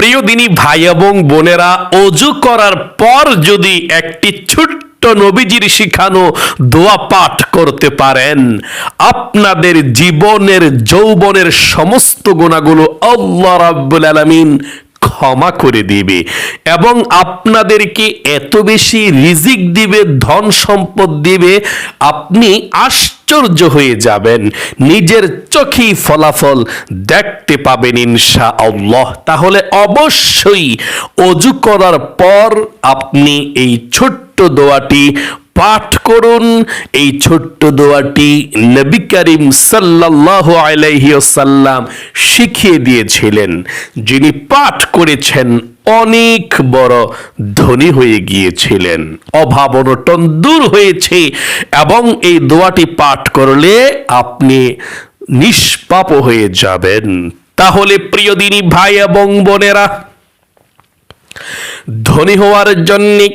প্রিয় দিনী ভাই এবং বোনেরা, অজু করার পর যদি একটি ছোট্ট নবীজির শিখানো দোয়া পাঠ করতে পারেন, আপনাদের জীবনের যৌবনের সমস্ত গুণাগুলো আল্লাহ রাব্বুল আলামিন ক্ষমা করে দিবে এবং আপনাদেরকে এত বেশি রিজিক দিবে, ধন সম্পদ দিবে, আপনি আশ্চর্য হয়ে যাবেন। নিজের চোখেই ফলাফল দেখতে পাবেন ইনশা আল্লাহ তাহলে অবশ্যই অজু করার পর আপনি এই ছোট্ট দোয়াটি পাঠ করুন। এই ছোট্ট দোয়াটি নবী করিম সাল্লাল্লাহু আলাইহি ওয়াসাল্লাম শিখিয়ে দিয়েছিলেন, যিনি পাঠ করেছেন অনেক বড় ধনী হয়ে গিয়েছিলেন, অভাব অনটন দূর হয়েছে এবং এই দোয়াটি পাঠ করলে আপনি নিষ্পাপ হয়ে যাবেন। তাহলে প্রিয় দিনী ভাই এবং বোনেরা, ধনী হওয়ার জন্যে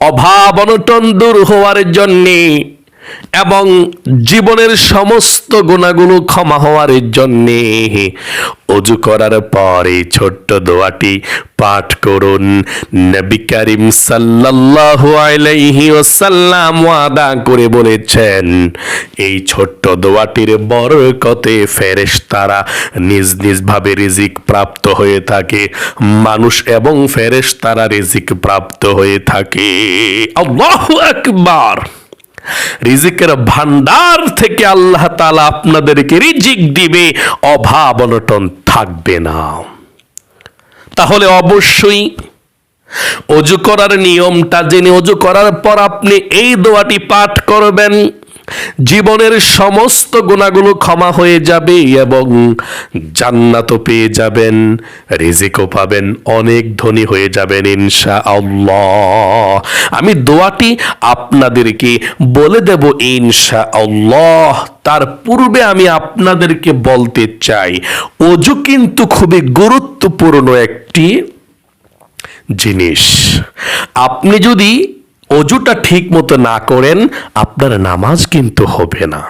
অভাব অনটন দূর হওয়ার জন্যে এবং জীবনের সমস্ত গুণাগুলো ক্ষমা হওয়ার জন্যে অজু করার পরে ছোট্ট দোয়াটি পাঠ করুন। নবী করিম সাল্লাল্লাহু আলাইহি ওয়াসাল্লাম ওয়াদা করে বলেছেন, এই ছোট্ট দোয়াটির বরকতে ফেরেশতারা নিজ নিজ ভাবে রিজিক প্রাপ্ত হয়ে থাকে। মানুষ এবং ফেরেশতারা রিজিক প্রাপ্ত হয়ে থাকে। আল্লাহু আকবার! রিজিকের ভান্ডার থেকে আল্লাহ তাআলা আপনাদেরকে রিজিক দিবে, অভাব অনটন থাকবে না। তাহলে অবশ্যই অজু করার নিয়মটা জেনে অজু করার পর আপনি এই দোয়াটি পাঠ করবেন। জীবনের সমস্ত গুণাগুলো ক্ষমা হয়ে যাবে এবং জান্নাতও পেয়ে যাবেন, রিজিকও পাবেন, অনেক ধনী হয়ে যাবেন ইনশা আল্লাহ আমি দোয়াটি আপনাদেরকে বলে দেব ইনশা আল্লাহ তার পূর্বে আমি আপনাদেরকে বলতে চাই, অজু কিন্তু খুবই গুরুত্বপূর্ণ একটি জিনিস। আপনি যদি অজুটা ঠিক মতো না করেন, আপনার নামাজ কিন্তু হবে না।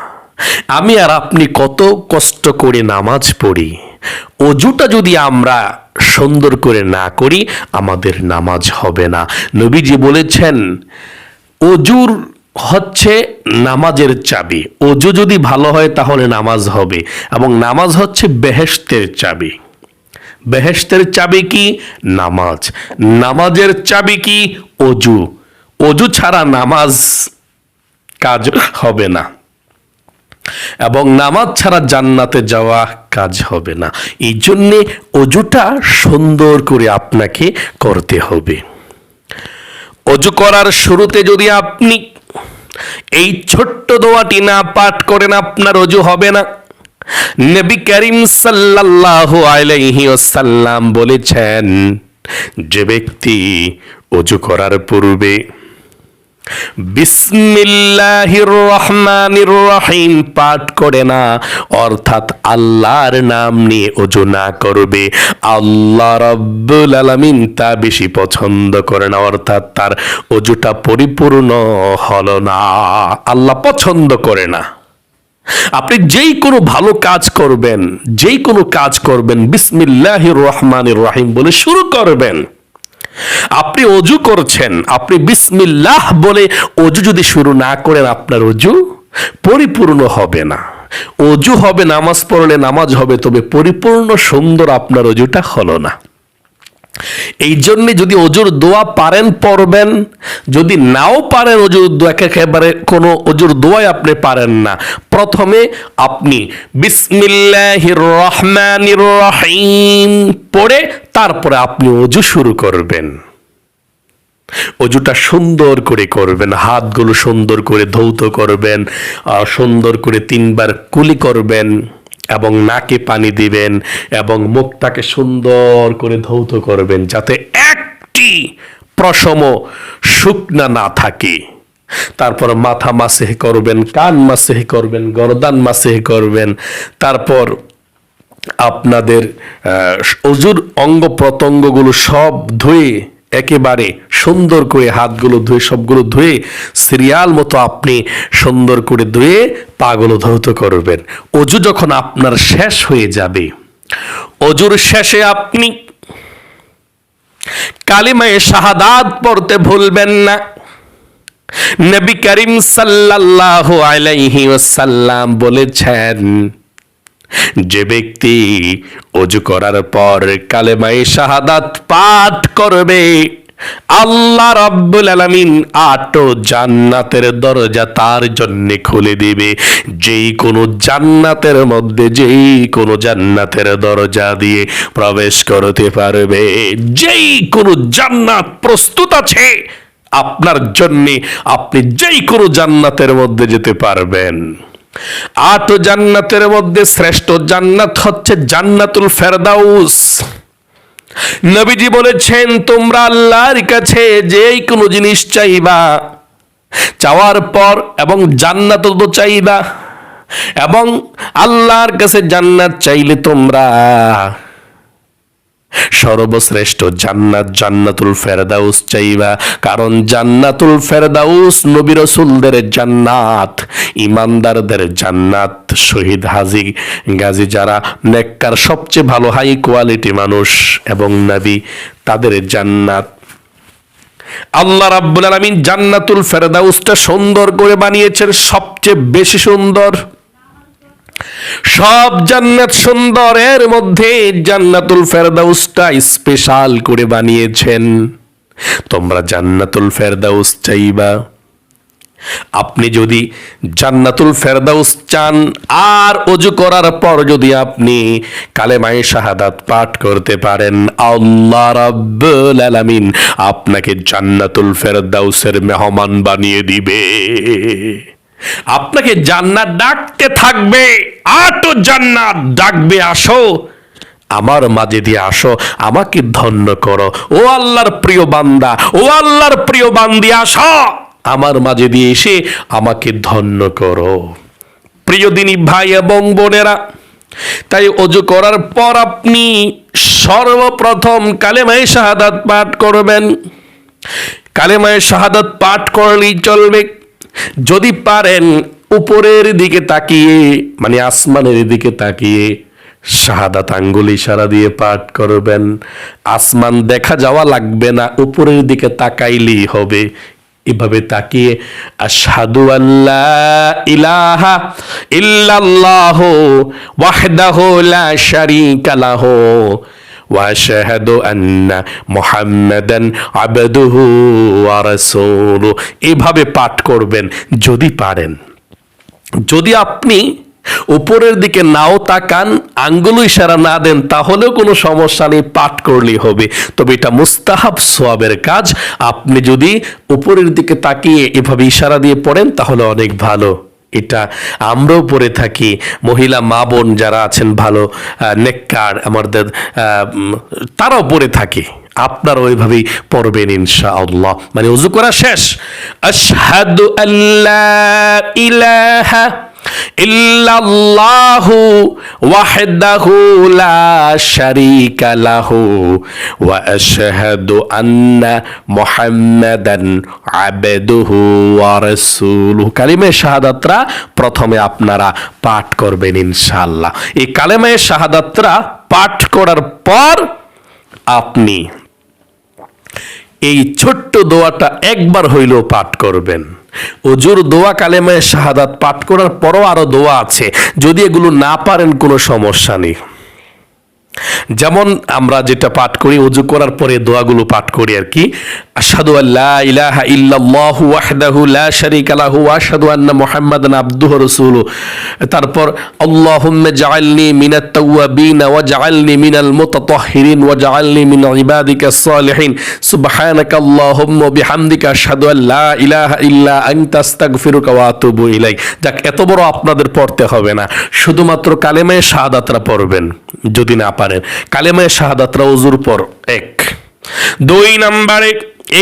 আমি আর আপনি কত কষ্ট করে নামাজ পড়ি। অজুটা যদি আমরা সুন্দর করে না করি, আমাদের নামাজ হবে না। নবীজি বলেছেন, অজুর হচ্ছে নামাজের চাবি। অজু যদি ভালো হয়, তাহলে নামাজ হবে। এবং নামাজ হচ্ছে বেহেশতের চাবি। বেহেশতের চাবি কি? নামাজ। নামাজের চাবি কি? অজু। অজু ছাড়া নামাজ কাজ হবে না। এবং নামাজ ছাড়া জান্নাতে যাওয়া কাজ হবে না। এই জন্যে অজুটা সুন্দর করে আপনাকে করতে হবে। অজু করার শুরুতে যদি আপনি এই ছোট্ট দোয়াটি না পাঠ করেন, আপনার অজু হবে না। নবী করিম সাল্লাল্লাহু আলাইহি ওয়াসাল্লাম বলেছেন, যে ব্যক্তি অজু করার পূর্বে বিসমিল্লাহির রহমানির রহিম পাঠ করে না, অর্থাৎ আল্লাহর নাম নিয়ে অজু না করবে। আল্লাহ রব্বুল আলামিন তা বেশি পছন্দ করে না, অর্থাৎ তার অজুটা পরিপূর্ণ হলো না। আল্লাহ পছন্দ করে না। আপনি যেই কোনো ভালো কাজ করবেন, যেই কোনো কাজ করবেন বিসমিল্লাহির রহমানির রহিম বলে শুরু করবেন। আপনি অজু করছেন, আপনি বিসমিল্লাহ বলে অজু যদি শুরু না করেন, আপনার অজু পরিপূর্ণ হবে না। অজু হবে, নামাজ পড়লে নামাজ হবে, তবে পরিপূর্ণ সুন্দর আপনার অজুটা হলো না। এই জন্য যদি অজুর দোয়া পারেন, পড়বেন। যদি নাও পারেন অজুর দোয়া একেবারে কোনো অজুর দোয়াই আপনি পারেন না। প্রথমে আপনি বিসমিল্লাহির রহমানির রহিম পড়ে তারপরে আপনি অজু শুরু করবেন। অজুটা সুন্দর করে করবেন, হাতগুলো সুন্দর করে ধৌত করবেন সুন্দর করে তিনবার কুলি করবেন। এবং নাকে পানি দিবেন এবং মুখটাকে সুন্দর করে ধৌত করবেন যাতে একটি প্রশম শুকনা না থাকে। তারপর মাথা মাসেহ করবেন, কান মাসেহ করবেন, গরদান মাসেহ করবেন। তারপর আপনাদের অজুর অঙ্গ প্রত্যঙ্গগুলো সব ধুয়ে একেবারে সুন্দর করে হাতগুলো ধুয়ে, সবগুলো ধুয়ে, সিরিয়াল মতো আপনি সুন্দর করে ধুয়ে পাগুলো ধৌত করবেন। অজু যখন আপনার শেষ হয়ে যাবে, অজুর শেষে আপনি কালিমায়ে শাহাদাত পড়তে ভুলবেন না। নবী করিম সাল্লাল্লাহু আলাইহি ওয়াসাল্লাম বলেছেন যে ব্যক্তি অজু করার পর কালেমায়ে শাহাদাত পাঠ করবে, আল্লাহ রাব্বুল আলামিন আটো জান্নাতের দরজা তার জন্য খুলে দিবে। যেই কোনো জান্নাতের মধ্যে, যেই কোনো জান্নাতের দরজা দিয়ে প্রবেশ করতে পারবে। যেই কোনো জান্নাত প্রস্তুত আছে, আপনার জন্য আপনি যেই কোনো জান্নাতের মধ্যে যেতে পারবেন। আট জান্নাতের মধ্যে শ্রেষ্ঠ জান্নাত হচ্ছে জান্নাতুল ফেরদাউস। নবীজি বলেছেন, তোমরা আল্লাহর কাছে যে কোনো জিনিস চাইবা, চাওয়ার পর এবং জান্নাত তো চাইবা, এবং আল্লাহর কাছে জান্নাত চাইলে তোমরা সর্বশ্রেষ্ঠ জান্নাত জান্নাতুল ফেরদাউস চাইবা। কারণ জান্নাতুল ফেরদাউস নবী রসুলদের জান্নাত ইমানদারদের জান্নাত, শহীদ হাজি গাজী যারা নেককার সবচেয়ে ভালো হাই কোয়ালিটি মানুষ এবং নবী তাদের জান্নাত। আল্লাহ রাব্বুল আলামিন জান্নাতুল ফেরদাউসটা সুন্দর করে বানিয়েছেন, সবচেয়ে বেশি সুন্দর। সব জান্নাত সুন্দর এর মধ্যে জান্নাতুল ফেরদাউসটা স্পেশাল করে বানিয়েছেন। তোমরা জান্নাতুল ফেরদাউস চাইবা। আপনি যদি জান্নাতুল ফেরদাউস চান, আর অজু করার পর যদি আপনি কালেমায়ে শাহাদাত পাঠ করতে পারেন, আল্লাহ রাব্বুল আলামিন আপনাকে জান্নাতুল ফেরদাউসের মেহমান বানিয়ে দিবে। আপনাকে জান্নাত ডাকতে থাকবে। আটো জান্নাত ডাকবে, আসো। আমার মাঝে দিয়ে আসো, আমাকে ধন্য করো। ও আল্লাহর প্রিয় বান্দা, ও আল্লাহর প্রিয় বান্দি, আসো। আমার মাঝে দিয়ে এসে আমাকে ধন্য করো। প্রিয় দিনী ভাই এবং বোনেরা, তাই অজু করার পর আপনি সর্বপ্রথম কালেমায় শাহাদাত পাঠ করবেন। কালেমায় শাহাদাত পাঠ করলেই চলবে। যদি পারেন উপরের দিকে তাকিয়ে মানে আসমানের দিকে তাকিয়ে, শাহাদাত আঙ্গুল ইশারা দিয়ে পাঠ করবেন। আসমান দেখা যাওয়া লাগবে না, উপরের দিকে তাকাইলেই হবে। এভাবে তাকিয়ে, আশহাদু আল্লাহ ইলাহা ইল্লাল্লাহ ওয়াহদাহু লা শারীকা লাহু। واشهد ان মুহাম্মাদান আবদুহু ওয়া রাসূলুহু এভাবে পাঠ করবেন যদি পারেন যদি আপনি উপরের দিকে নাও তাকান আঙ্গুল ইশারা না দেন তাহলেও কোনো সমস্যা নেই পাঠ করলেই হবে তবে এটা মুস্তাহাব সোয়াবের কাজ আপনি যদি উপরের দিকে তাকিয়ে এভাবে ইশারা দিয়ে পড়েন তাহলে অনেক ভালো এটা আমরাও পড়ে থাকি। মহিলা মা বোন যারা আছেন ভালো নেককার, আমাদের তারাও পড়ে থাকে। আপনারা ওইভাবেই পড়বেন ইনশা আল্লাহ মানে উজু করা শেষ। আল্লাহ ইলাহা ইল্লাল্লাহু ওয়াহদাহু লা শারীকা লাহু ওয়া আশহাদু প্রথমে আপনারা পাঠ করবেন ইনশাআল্লাহ। এই কালেমে শাহাদাতরা পাঠ করার পর আপনি এই ছোট্ট দোয়াটা একবার হইলেও পাঠ করবেন। অজুর দোয়া কালেমায় শাহাদাত পাঠ করার পরও আরও দোয়া আছে। যদি এগুলো না পারেন কোনো সমস্যা নেই। যেমন আমরা যেটা পাঠ করি, উজু করার পরে দোয়াগুলো পাঠ করি আর কি, আশহাদু আল্লা ইলাহা ইল্লাল্লাহু ওয়াহদাহু লা শারীকা লাহু আন্না মুহাম্মাদান রাসূলুহু। তারপর, আল্লাহুম্মা জাআলনি মিনাত তাওয়াবিন ওয়া জাআলনি মিনাল মুতাতাহহিরিন ওয়া জাআলনি মিন ইবাদিকাস সালিহিন সুবহানাকা আল্লাহুম্মা বিহামদিকা আশহাদু আল্লা ইলাহা ইল্লা আনতা, আস্তাগফিরুকা ওয়া আতুবু ইলাইক। যাক, এত বড় আপনাদের পড়তে হবে না। শুধুমাত্র কালেমায়ে শাহাদাতরা পড়বেন, যদি না পারেন। কালেমায়ে শাহাদাতরা ওজুর পর এক। দুই নম্বরে,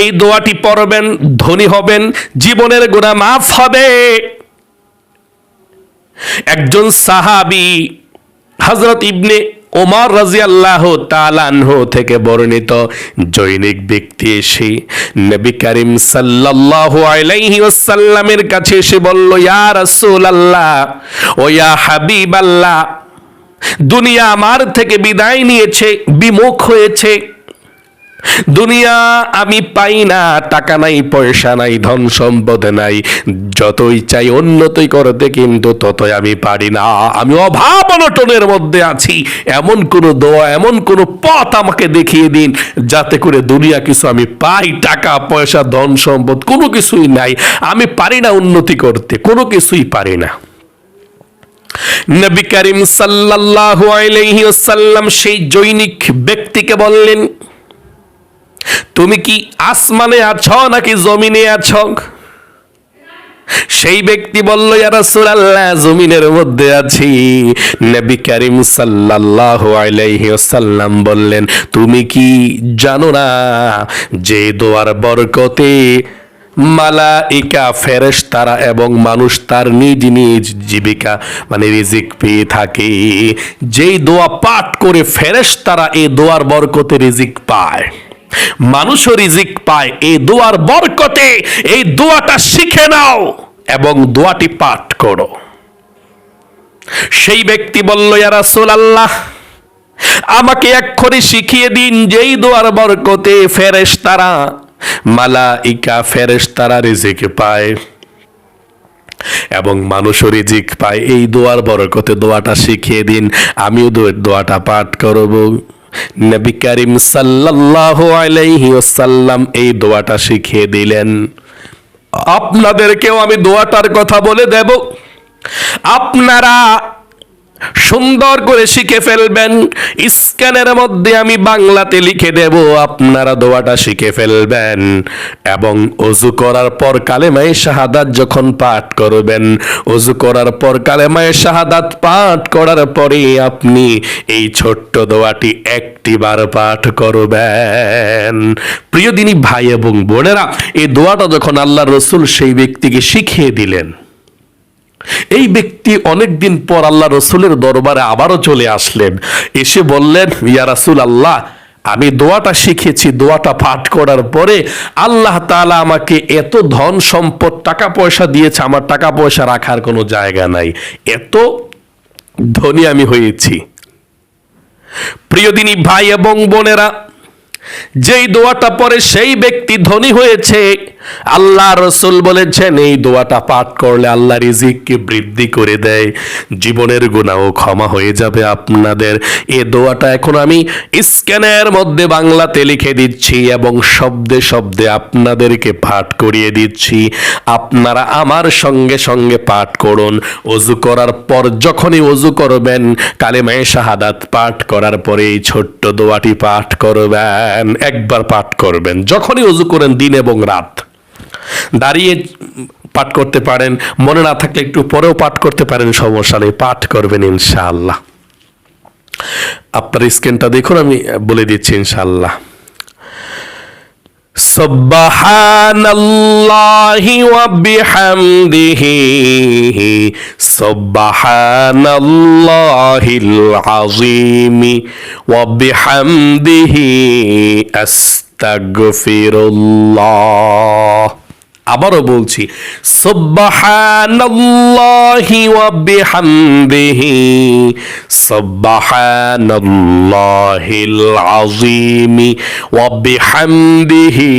এই দোয়াটি পড়বেন, ধনী হবেন, জীবনের গুণা মাফ হবে। একজন সাহাবি হজরত ইবনে ওমর রাজিয়াল্লাহ তালানহ থেকে বর্ণিত জৈনিক ব্যক্তি এসে নবী করিম সাল্লাল্লাহু আলাইহি ওয়াসাল্লামের কাছে এসে বলল, ইয়া রাসূলুল্লাহ ও ইয়া হাবিবাল্লাহ দুনিয়া আমার থেকে বিদায় নিয়েছে, বিমুখ হয়েছে। দুনিয়া আমি পাই না, টাকা নাই, পয়সা নাই, ধন সম্পদ নাই। যতই চাই উন্নতি করতে, কিন্তু ততই আমি পারি না। আমি অভাব অনটনের মধ্যে আছি। এমন কোন দোয়া, এমন কোন পথ আমাকে দেখিয়ে দিন, যাতে করে দুনিয়া কিছু আমি পাই। টাকা, পয়সা, ধন সম্পদ, কোনো কিছুই নাই। আমি পারি না উন্নতি করতে, কোনো কিছুই পারি না। নবী করিম সাল্লাল্লাহু আলাইহি ওয়াসাল্লাম সেই জৈনিক ব্যক্তিকে বললেন, তুমি কি আসমানে আছো নাকি জমিনে আছো? সেই ব্যক্তি বলল, ইয়া রাসূলুল্লাহ, জমিনের মধ্যে আছি। নবী করিম সাল্লাল্লাহু আলাইহি ওয়াসাল্লাম বললেন, তুমি কি জানো না যে দোয়ার বরকতে মালাইকা, ফেরেশতারা এবং মানুষ তার নিজ নিজ জীবিকা মানে রিজিক পেয়ে থাকে। যেই দোয়া পাঠ করে ফেরেশতারা এই দোয়ার বরকতে রিজিক পায়। মানুষও রিজিক পায় এই দোয়ার বরকতে। এই দোয়াটা শিখে নাও এবং দোয়াটি পাঠ করো। সেই ব্যক্তি বলল, ইয়া রাসূলুল্লাহ, আমাকে এক্ষুনি শিখিয়ে দিন যেই দোয়ার বরকতে ফেরেশতারা মালাইকা ফেরেশতারা রিজিক পায় এবং মানুষও রিজিক পায়। এই দোয়ার বরকতে দোয়াটা শিখিয়ে দিন, আমিও দোয়াটা পাঠ করব। নবী করিম সাল্লাল্লাহু আলাইহি এই দোয়াটা শিখিয়ে দিলেন। আপনাদেরকেও আমি দোয়াটার কথা বলে দেব। আপনারা সুন্দর করে শিখে ফেলবেন। স্ক্যানের মধ্যে আমি বাংলাতে লিখে দেব, আপনারা দোয়াটা শিখে ফেলবেন। এবং অজু করার পর কালেমায়ে শাহাদাত যখন পাঠ করবেন, অজু করার পর কালেমায়ে শাহাদাত পাঠ করার পরে আপনি এই ছোট্ট দোয়াটি একটি বার পাঠ করবেন। প্রিয় দিনী ভাই এবং বোনেরা, এই দোয়াটা যখন আল্লাহ রসুল সেই ব্যক্তিকে শিখিয়ে দিলেন এই ব্যক্তি অনেকদিন পর আল্লাহ রসুলের দরবারে আবারও চলে আসলেন। এসে বললেন, ইয়া রাসুল আল্লাহ আমি দোয়াটা শিখেছি, দোয়াটা পাঠ করার পরে আল্লাহ তাআলা আমাকে এত ধন সম্পদ, টাকা পয়সা দিয়েছে, আমার টাকা পয়সা রাখার কোনো জায়গা নাই। এত ধনী আমি হয়েছি। প্রিয়দিনী ভাই এবং বোনেরা যেই দোয়াটা পরে সেই ব্যক্তি ধনী হয়েছে, আল্লাহ রসুল বলেছেন, এই দোয়াটা পাঠ করলে আল্লাহ রিজিককে বৃদ্ধি করে দেয়। জীবনের গুণাও ক্ষমা হয়ে যাবে আপনাদের। এ দোয়াটা এখন আমি স্ক্যানের মধ্যে বাংলাতে লিখে দিচ্ছি এবং শব্দে শব্দে আপনাদেরকে পাঠ করিয়ে দিচ্ছি। আপনারা আমার সঙ্গে সঙ্গে পাঠ করুন। অজু করার পর যখনই অজু করবেন, কালেমায়ে শাহাদাত পাঠ করার পরে এই ছোট্ট দোয়াটি পাঠ করবেন। একবার পাঠ করবেন। যখনই অজু করেন, দিন এবং রাত। দাঁড়িয়ে পাঠ করতে পারেন, মনে না থাকলে একটু পরেও পাঠ করতে পারেন, সমস্যা নেই, পাঠ করবেন ইনশাআল্লাহ। আপনার স্ক্রিনটা দেখুন, আমি বলে দিচ্ছি ইনশাআল্লাহ। سبحان الله وبحمده. سبحان الله العظيم. وبحمده أستغفر الله. আবারও বলছি সব্বাহানাল্লাহি ওয়া বিহামদিহি সব্বাহানাল্লাহিল আযীমি ওয়া বিহামদিহি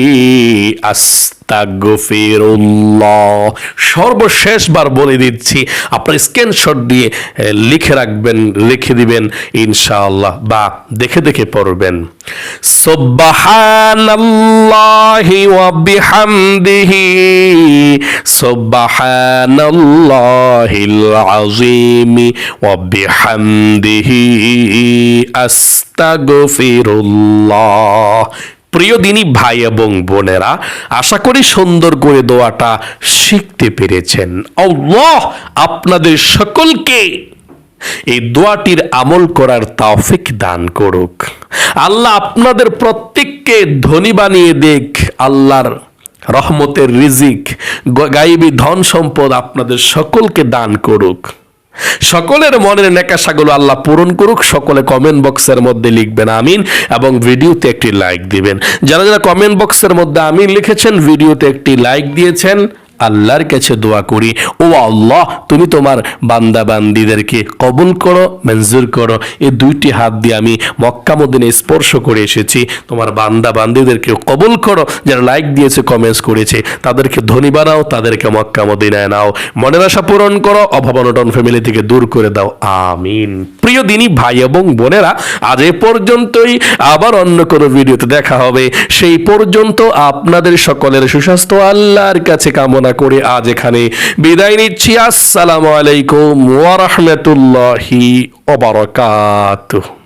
সর্বশেষবার বলে দিচ্ছি, আপনার স্ক্রিনশট দিয়ে লিখে রাখবেন, লিখে দিবেন, ইনশাআল্লাহ, বা দেখে দেখে পড়বেন। সুবহানাল্লাহি ওয়া বিহামদিহি, সুবহানাল্লাহিল আযীমি ওয়া বিহামদিহি, আস্তাগফিরুল্লাহ। প্রিয় দিনী ভাই এবং বোনেরা, আশা করি সুন্দর করে দোয়াটা শিখতে পেরেছেন। আল্লাহ আপনাদের সকলকে এই দোয়াটির আমল করার তাওফিক দান করুক। আল্লাহ আপনাদের প্রত্যেককে ধনী বানিয়ে দেখ আল্লাহর রহমতের রিজিক, গাইবী ধন সম্পদ আপনাদের সকলকে দান করুক। সকলের মনের নেকাশাগুলো আল্লাহ পূরণ করুক, সকলে কমেন্ট বক্সের মধ্যে লিখবেন আমিন এবং ভিডিওতে একটি লাইক দিবেন। যারা যারা কমেন্ট বক্সের মধ্যে আমিন লিখেছেন, ভিডিওতে একটি লাইক দিয়েছেন আল্লাহর কাছে দোয়া করি, ও আল্লাহ, তুমি তোমার বান্দা বান্দিদেরকে কবুল করো, মঞ্জুর করো। এই দুইটি হাত দিয়ে আমি মক্কা মদিনে স্পর্শ করে এসেছি। তোমার বান্দা বান্দিদেরকে কবুল করো। যারা লাইক দিয়েছে কমেন্টস করেছে, তাদেরকে ধনী বানাও, তাদেরকে মক্কা মদিনায় নাও। মনের আশা পূরণ করো, অভাব অনটন ফ্যামিলি থেকে দূর করে দাও। আমিন। প্রিয় দিনী ভাই এবং বোনেরা, আজ এ পর্যন্তই। আবার অন্য কোনো ভিডিওতে দেখা হবে। সেই পর্যন্ত আপনাদের সকলের সুস্বাস্থ্য, আল্লাহর কাছে কামনা করে আজ এখানে বিদায় নিচ্ছি। আসসালামু আলাইকুম ওয়া রাহমাতুল্লাহি ওয়া বারাকাতুহু।